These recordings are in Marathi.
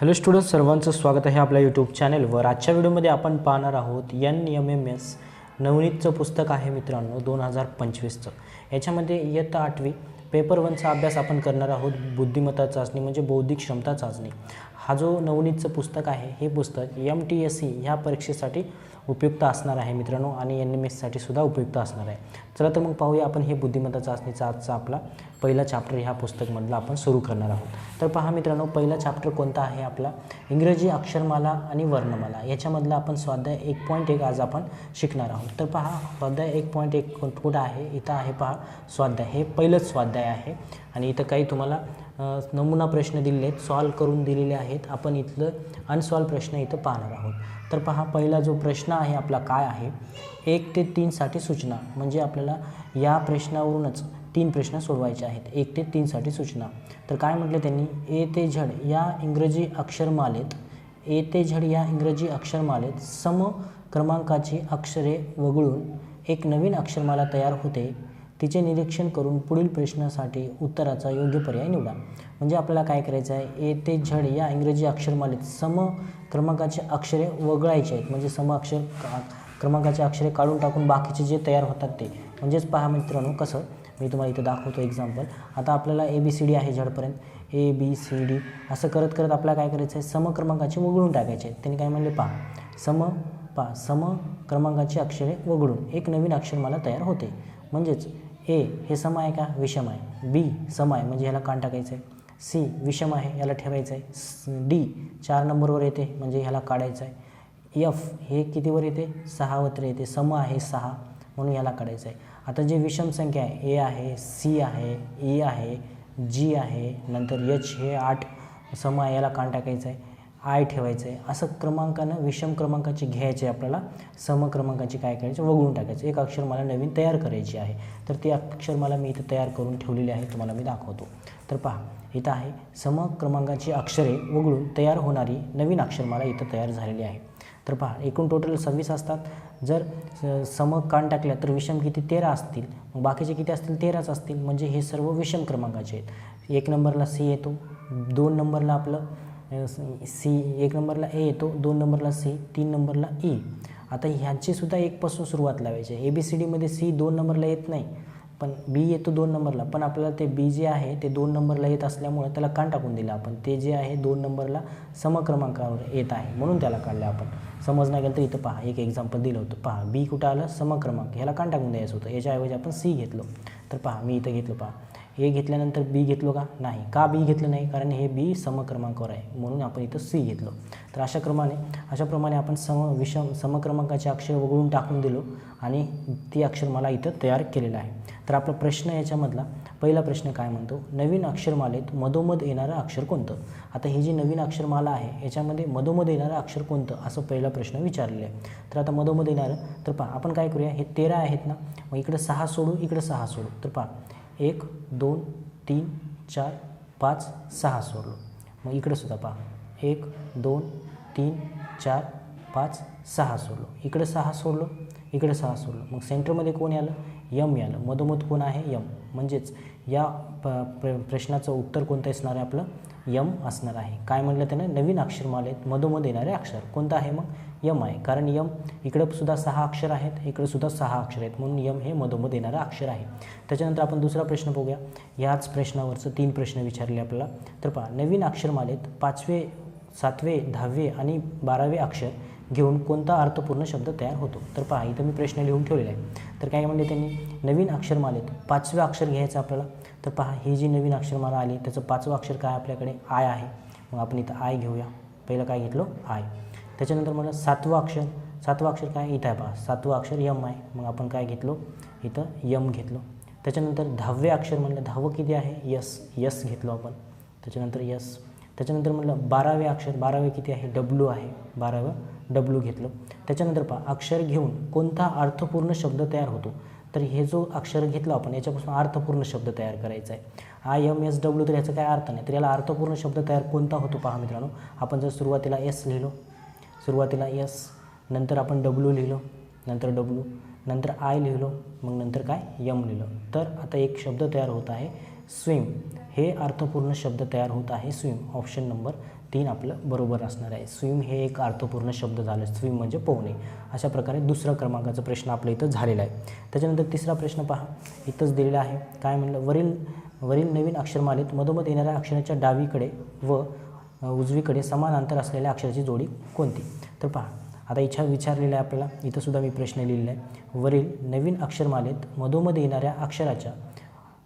हॅलो स्टुडंट सर्वांचं स्वागत आहे आपल्या यूट्यूब चॅनेलवर. आजच्या व्हिडिओमध्ये आपण पाहणार आहोत एन एम एम एस नवनीतचं पुस्तक आहे मित्रांनो दोन हजार पंचवीसचं. याच्यामध्ये इयत्ता आठवी पेपर वनचा अभ्यास आपण करणार आहोत बुद्धिमत्ता चाचणी म्हणजे बौद्धिक क्षमता चाचणी. हा जो नवनीतचं पुस्तक आहे हे पुस्तक एम टी एस सी ह्या परीक्षेसाठी उपयुक्त असणार आहे मित्रांनो आणि एन एम एससाठी सुद्धा उपयुक्त असणार आहे. चला तर मग पाहूया आपण हे बुद्धिमत्ता चाचणीचा आजचा आपला पहिला चॅप्टर ह्या पुस्तकमधला आपण सुरू करणार आहोत. तर पहा मित्रांनो पहिला चॅप्टर कोणता आहे आपला? इंग्रजी अक्षरमाला आणि वर्णमाला. याच्यामधला आपण स्वाध्याय एक पॉईंट एक आज आपण शिकणार आहोत. तर पहा स्वाध्याय एक पॉईंट एक कुठं आहे? इथं आहे पहा स्वाध्याय. हे पहिलंच स्वाध्याय आहे. आणि इथं काही तुम्हाला नमुना प्रश्न दिलेले आहेत सॉल्व करून दिलेले आहेत. आपण इथलं अनसॉल्व प्रश्न इथं पाहणार आहोत. तर पहा पहिला जो प्रश्न आहे आपला काय आहे? एक ते तीनसाठी सूचना. म्हणजे आपल्याला या प्रश्नावरूनच तीन प्रश्न सोडवायचे आहेत. एक ते तीनसाठी सूचना. तर काय म्हटलं त्यांनी? ए ते झड या इंग्रजी अक्षरमालेत ए ते झड या इंग्रजी अक्षरमालेत सम क्रमांकाची अक्षरे वगळून एक नवीन अक्षरमाला तयार होते. तिचे निरीक्षण करून पुढील प्रश्नासाठी उत्तराचा योग्य पर्याय निवडा. म्हणजे आपल्याला काय करायचं आहे? ए ते झड या इंग्रजी अक्षरमालेत सम क्रमांकाचे अक्षरे वगळायचे आहेत. म्हणजे सम अक्षर का- क्रमांकाचे अक्षरे काढून टाकून बाकीचे जे तयार होतात ते. म्हणजेच पहा मित्रांनो कसं? मी तुम्हाला इथं दाखवतो एक्झाम्पल आता आपल्याला ए बी सी डी आहे झडपर्यंत. ए बी सी डी असं करत करत आपल्याला काय करायचं आहे? सम क्रमांकाचे वगळून टाकायचे आहेत त्यांनी काय म्हणले? पहा. सम पहा. सम क्रमांकाची अक्षरे वगळून. एक नवीन अक्षर मला तयार होते. म्हणजेच ए हे सम आहे का? विषम आहे. बी सम आहे. म्हणजे ह्याला कान टाकायचं आहे. सी विषम आहे. याला ठेवायचं आहे. डी चार नंबरवर येते. म्हणजे ह्याला काढायचं आहे. एफ हे कितीवर येते? सहावत्र येते. सम आहे सहा. म्हणून याला काढायचं आहे. आता जे विषम संख्या आहे ए आहे सी आहे ई आहे जी आहे नंतर एच हे आठ सम याला कान टाकायचं आहे आय ठेवायचं आहे. असं क्रमांकानं विषम क्रमांकाचे घ्यायचे आपल्याला. सम क्रमांकाची काय करायचे? वगळून टाकायचं. एक अक्षर मला नवीन तयार करायची आहे. तर ते अक्षर मला मी इथं तयार करून ठेवलेले आहे तुम्हाला मी दाखवतो. तर पहा इथं आहे. सम क्रमांकाची अक्षरे वगळून तयार होणारी नवीन अक्षर मला इथं तयार झालेली आहे. तर पहा एकूण टोटल सव्वीस असतात. जर सम कान टाकल्या तर विषम किती? तेरा असतील. मग बाकीचे किती असतील? तेराच असतील. म्हणजे हे सर्व विषम क्रमांकाचे आहेत. एक नंबरला सी येतो दोन नंबरला आपलं सी एक नंबरला ए येतो दोन नंबरला सी तीन नंबरला ई. आता ह्यांचीसुद्धा एकपासून सुरुवात लावायची आहे. ए बी सी डीमध्ये सी दोन नंबरला येत नाही. पण बी येतो दोन नंबरला पण आपल्याला ते बी जे आहे ते दोन नंबरला येत असल्यामुळं त्याला कान टाकून दिलं आपण. ते जे आहे दोन नंबरला समक्रमांकावर येत आहे. म्हणून त्याला काढलं आपण. समज नाही गेलं तर इथं पहा. एक एक्झाम्पल दिलं होतं. पहा. बी कुठं आलं? समक्रमांक. ह्याला कान टाकून द्यायचं होतं. याच्याऐवजी आपण सी घेतलो. तर पहा. मी इथं घेतलं पहा. हे घेतल्यानंतर बी घेतलो का? नाही. का बी घेतलं नाही? कारण हे बी समक्रमांकावर आहे. म्हणून आपण इथं सी घेतलं. तर अशा क्रमाने अशाप्रमाणे आपण सम विषम समक्रमांकाचे अक्षर वगळून टाकून दिलो आणि ती अक्षर मला इथं तयार केलेलं आहे. तर आपला प्रश्न याच्यामधला पहिला प्रश्न काय म्हणतो? नवीन अक्षरमालेत मधोमध येणारं अक्षर कोणतं? आता ही जी नवीन अक्षरमाला आहे याच्यामध्ये मधोमध येणारं अक्षर कोणतं? असं पहिला प्रश्न विचारलेला आहे. तर आता मधोमध येणारं तर पहा आपण काय करूया? हे तेरा आहेत ना? मग इकडं सहा सोडू इकडं सहा सोडू. तर पहा एक दोन तीन चार पाच सहा सोडलो. मग इकडं सुद्धा पहा. एक दोन तीन चार पाच सहा सोडलो. इकडं सहा सोडलो इकडं सहा सोडलो. मग सेंटरमध्ये कोण आलं? यम यानं. मधोमध कोण आहे? यम. म्हणजेच या प प्र प्रश्नाचं उत्तर कोणतं असणार आहे आपलं? यम असणार आहे. काय म्हटलं त्यानं? नवीन अक्षरमालेत मधोमध येणारे अक्षर. कोणतं आहे मग? यम आहे. कारण यम इकडं सुद्धा सहा अक्षर आहेत इकडं सुद्धा सहा अक्षर आहेत. म्हणून यम हे मधोमध येणारं अक्षर आहे. त्याच्यानंतर आपण दुसरा प्रश्न बघूया. याच प्रश्नावरचं तीन प्रश्न विचारले आपल्याला. तर पहा नवीन अक्षरमालेत पाचवे सातवे दहावे आणि बारावे अक्षर घेऊन कोणता अर्थपूर्ण शब्द तयार होतो? तर पहा इथं मी प्रश्न लिहून ठेवलेला आहे. तर काय म्हणले त्यांनी? नवीन अक्षरमालेत पाचवे अक्षर घ्यायचं आपल्याला? तर पहा ही जी नवीन अक्षरमाला आली त्याचं पाचवं अक्षर काय आपल्याकडे? आय आहे. मग आपण इथं आय घेऊया. पहिलं काय घेतलं? आय. त्याच्यानंतर म्हटलं सातवं अक्षर. सातवं अक्षर काय? इथं आहे पहा. सातवं अक्षर यम आहे. मग आपण काय घेतलो? इथं यम घेतलो. त्याच्यानंतर दहावे अक्षर म्हणलं दहावं किती आहे? यस. यस घेतलो आपण. त्याच्यानंतर यस. त्याच्यानंतर म्हटलं बारावे अक्षर बारावे किती आहे? डब्ल्यू आहे. बारावं डब्ल्यू घेतलं. त्याच्यानंतर पहा अक्षर घेऊन कोणता अर्थपूर्ण शब्द तयार होतो? तर हे जो अक्षर घेतलं आपण याच्यापासून अर्थपूर्ण शब्द तयार करायचा आहे. आय एम एस डब्ल्यू तर याचा काय अर्थ नाही. तर याला अर्थपूर्ण शब्द तयार कोणता होतो पहा मित्रांनो? आपण जर सुरुवातीला एस लिहिलो सुरुवातीला एस नंतर आपण डब्ल्यू लिहिलो नंतर डब्ल्यू नंतर आय लिहिलो मग नंतर काय? यम लिहिलं. तर आता एक शब्द तयार होत आहे. स्विम हे अर्थपूर्ण शब्द तयार होत आहे. स्विम ऑप्शन नंबर तीन आपलं बरोबर असणार आहे. स्विम हे एक अर्थपूर्ण शब्द झालं. स्विम म्हणजे पोहणे. अशा प्रकारे दुसरा क्रमांकाचा प्रश्न आपल्या इथं झालेला आहे. त्याच्यानंतर तिसरा प्रश्न पहा. इथंच दिलेला आहे. काय म्हणलं? वरील वरील नवीन अक्षरमालेत मधोमध येणाऱ्या अक्षराच्या डावीकडे व उजवीकडे समान अंतर असलेल्या अक्षराची जोडी कोणती? तर पहा. आता इच्छा विचारलेला आहे आपल्याला. इथंसुद्धा मी प्रश्न लिहिलेला आहे. वरील नवीन अक्षरमालेत मधोमध येणाऱ्या अक्षराच्या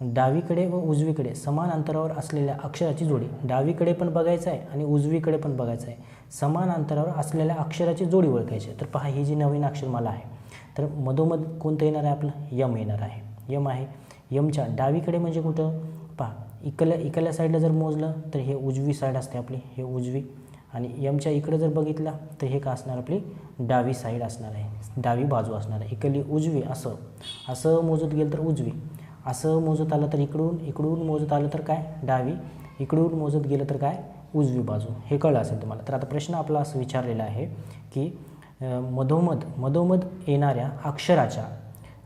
डावीकडे व उजवीकडे समान अंतरावर असलेल्या अक्षराची जोडी. डावीकडे पण बघायचं आहे आणि उजवीकडे पण बघायचं आहे. समान अंतरावर असलेल्या अक्षराची जोडी ओळखायची तर पहा ही जी नवीन अक्षरमाला आहे तर मधोमध कोणतं येणार आहे आपलं? यम येणार आहे. यम आहे. यमच्या डावीकडे म्हणजे कुठं? पहा इकडल्या इकडल्या साईडला जर मोजलं तर हे उजवी साईड असते आपली हे उजवी. आणि यमच्या इकडं जर बघितलं तर हे का असणार आपली? डावी साईड असणार आहे. डावी बाजू असणार आहे. इकडली उजवी असं. असं मोजत गेलं तर उजवी. असं मोजत आलं तर इकडून इकडून मोजत आलं तर काय? डावी. इकडून मोजत गेलं तर काय? उजवी बाजू. हे कळलं असेल तुम्हाला. तर आता प्रश्न आपला असं विचारलेला आहे की मधोमध मधोमध येणाऱ्या अक्षराच्या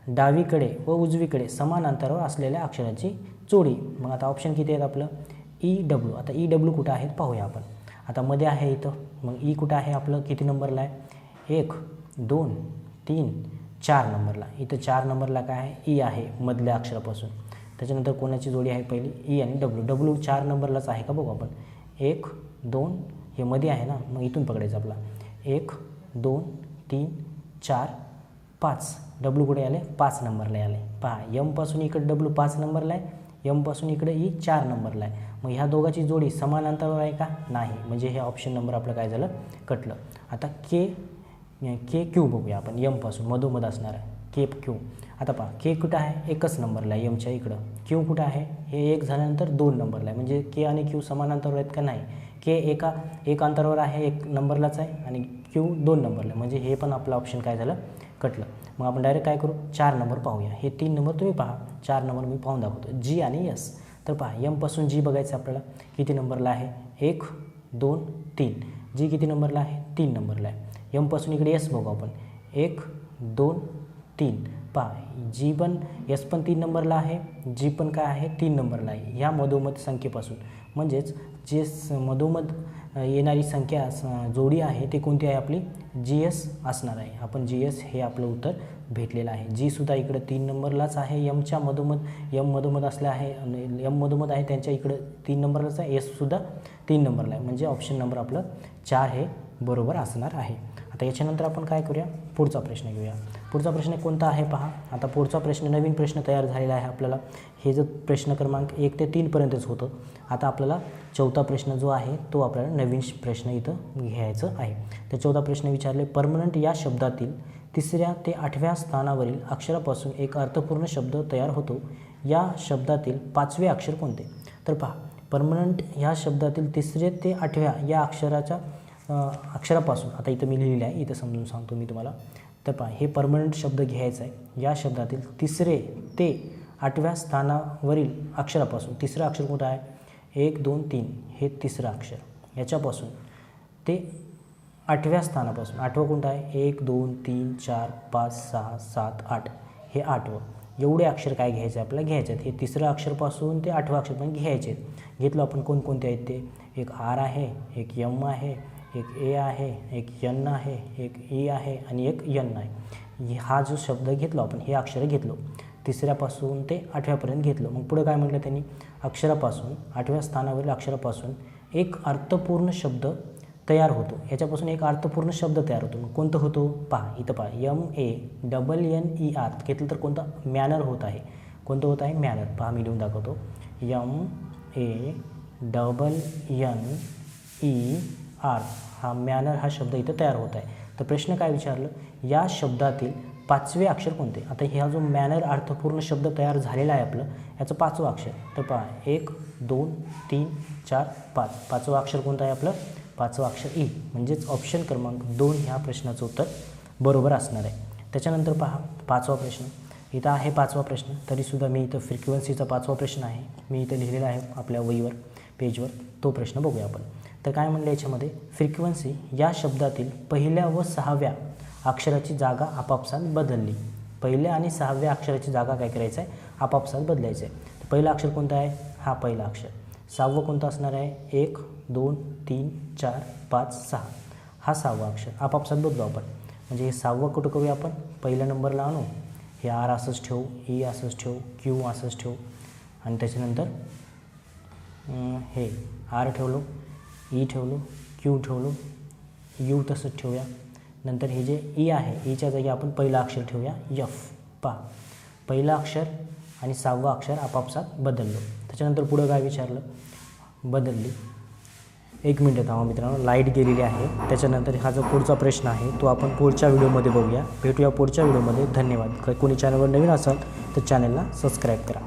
डावीकडे व उजवीकडे समान अंतरावर असलेल्या अक्षराची जोडी. मग आता ऑप्शन किती आहेत आपलं? ई डब्ल्यू आता ई डब्ल्यू कुठं आहेत? पाहूया आपण. आता मध्ये आहे इथं. मग ई कुठं आहे आपलं? किती नंबरला आहे? एक दोन तीन चार नंबरला. इथं चार नंबरला काय आहे? ई आहे मधल्या अक्षरापासून. त्याच्यानंतर कोणाची जोडी आहे पहिली? ई आणि डब्ल्यू डब्ल्यू चार नंबरलाच आहे का बघू आपण? एक दोन हे मध्ये आहे ना? मग इथून पकडायचं आपला. एक दोन तीन चार पाच. डब्ल्यू कुठे आले? पाच नंबरला आले. पहा यमपासून इकडे डब्ल्यू पाच नंबरला आहे. यमपासून इकडे ई चार नंबरला आहे. मग ह्या दोघाची जोडी समान अंतरावर आहे का? नाही. म्हणजे हे ऑप्शन नंबर आपलं काय झालं? कटलं. आता के के क्यू बघूया आपण यमपासून मधोमध असणार आहे. के क्यू आता पहा के कुठं आहे? एकच नंबरला आहे यमच्या इकडं. क्यू कुठं आहे? हे एक झाल्यानंतर दोन नंबरला आहे. म्हणजे के आणि क्यू समान अंतरावर आहेत का नाही? के एका एक अंतरावर आहे एक नंबरलाच आहे आणि क्यू दोन नंबरला आहे. म्हणजे हे पण आपलं ऑप्शन काय झालं? कटलं. मग आपण डायरेक्ट काय करू? चार नंबर पाहूया. हे तीन नंबर तुम्ही पहा. चार नंबर मी पाहून दाखवतो. जी आणि यस तर पहा यमपासून जी बघायचं आपल्याला. किती नंबरला आहे? एक दोन तीन. जी किती नंबरला आहे? तीन नंबरला आहे. यमपासून इकडे यस बघू आपण. एक दोन तीन. पहा जी पण यस पण तीन नंबरला आहे जी पण काय आहे तीन नंबरला आहे. ह्या मधोमध संख्येपासून. म्हणजेच जे मधोमध येणारी संख्या जोडी आहे ती कोणती आहे आपली? जी एस असणार आहे. आपण जी एस हे आपलं उत्तर भेटलेलं आहे. जी सुद्धा इकडं तीन नंबरलाच आहे यमच्या मधोमध यम मधोमध असले आहे यम मधोमध आहे त्यांच्या इकडं तीन नंबरलाच आहे एससुद्धा तीन नंबरला आहे. म्हणजे ऑप्शन नंबर आपलं चार हे बरोबर असणार आहे. आता याच्यानंतर आपण काय करूया? पुढचा प्रश्न घेऊया. पुढचा प्रश्न कोणता आहे पहा. आता पुढचा प्रश्न नवीन प्रश्न तयार झालेला आहे आपल्याला. हे जर प्रश्न क्रमांक एक ते तीनपर्यंतच होतं. आता आपल्याला चौथा प्रश्न जो आहे तो आपल्याला नवीन श- प्रश्न इथं घ्यायचं आहे. तर चौथा प्रश्न विचारले परमनंट या शब्दातील तिसऱ्या ते आठव्या स्थानावरील अक्षरापासून एक अर्थपूर्ण शब्द तयार होतो. या शब्दातील पाचवे अक्षर कोणते? तर पहा परमनंट ह्या शब्दातील तिसरे ते आठव्या या अक्षराच्या अक्षरापासून आता इथं मी लिहिलेलं आहे इथं समजून सांगतो मी तुम्हाला. तर पहा हे परमनंट शब्द घ्यायचा आहे. या शब्दातील तिसरे ते आठव्या स्थानावरील अक्षरापासून तिसरं अक्षर कोणतं आहे? एक दोन तीन हे तिसरं अक्षर. याच्यापासून ते आठव्या स्थानापासून आठवं कोणतं आहे? एक दोन तीन चार पाच सहा सात आठ. हे आठवं. एवढे अक्षर काय घ्यायचे आपल्याला? घ्यायचे आहेत. हे तिसरं अक्षरपासून ते आठवं अक्षर पण घ्यायचे आहेत. घेतलं आपण कोणकोणते आहेत ते? एक आर आहे एक यम आहे एक ए आहे एक यन आहे एक ई आहे आणि एक यन आहे. हा जो शब्द घेतलो आपण हे अक्षर घेतलो तिसऱ्यापासून ते आठव्यापर्यंत घेतलं. मग पुढं काय म्हटलं त्यांनी? अक्षरापासून आठव्या स्थानावरील अक्षरापासून एक अर्थपूर्ण शब्द तयार होतो. याच्यापासून एक अर्थपूर्ण शब्द तयार होतो. मग कोणतं होतो? पहा इथं पहा. M A double N E R घेतलं तर कोणतं? मॅनर होत आहे. कोणतं होत आहे? मॅनर पहा मी लिहून दाखवतो. M A double N E R हा मॅनर हा शब्द इथं तयार होत आहे. तर प्रश्न काय विचारलं? या शब्दातील पाचवे अक्षर कोणते? आता ह्या जो मॅनर अर्थपूर्ण शब्द तयार झालेला आहे आपलं याचं पाचवं अक्षर. तर पहा एक दोन तीन चार पाच. पाचवं अक्षर कोणतं आहे आपलं? पाचवं अक्षर ई म्हणजेच ऑप्शन क्रमांक दोन ह्या प्रश्नाचं उत्तर बरोबर असणार आहे. त्याच्यानंतर पहा पाचवा प्रश्न. इथं आहे पाचवा प्रश्न. तरीसुद्धा मी इथं फ्रिक्वेन्सीचा पाचवा प्रश्न आहे. मी इथं लिहिलेला आहे आपल्या वहीवर पेजवर तो प्रश्न बघूया आपण. तर काय म्हणलं याच्यामध्ये? फ्रिक्वेन्सी या शब्दातील पहिल्या व सहाव्या अक्षराची जागा आपापसात बदलली. पहिल्या आणि सहाव्या अक्षराची जागा काय करायचं आहे आपापसात बदलायचं आहे पहिलं अक्षर कोणतं आहे? हा पहिला अक्षर. सहावं कोणतं असणार आहे? एक दोन तीन चार पाच सहा. हा सहावा अक्षर. आपापसात बदलू आपण. म्हणजे हे सहावं कुठं करूया आपण? पहिल्या नंबरला आणू. हे आर असंच ठेवू ई असंच ठेवू क्यू असंच ठेवू. आणि त्याच्यानंतर हे आर ठेवलो. ई ठेवलो क्यू ठेवलो यू तसंच ठेवूया. नंतर हे जे ई आहे ईच्या जागी आपण पहिलं अक्षर ठेवूया यफ. पा पहिलं अक्षर आणि सहावं अक्षर आपापसात बदललो. त्याच्यानंतर पुढं काय विचारलं? बदलली. एक मिनटं थांबा मित्रांनो लाइट गेलेली आहे. त्याच्यानंतर हा जो पुढचा प्रश्न आहे तो आपण पुढच्या व्हिडिओमध्ये बघूया. भेटूया पुढच्या व्हिडिओमध्ये. धन्यवाद. कोणी चॅनलवर नवीन असाल तर चॅनलला सबस्क्राईब करा.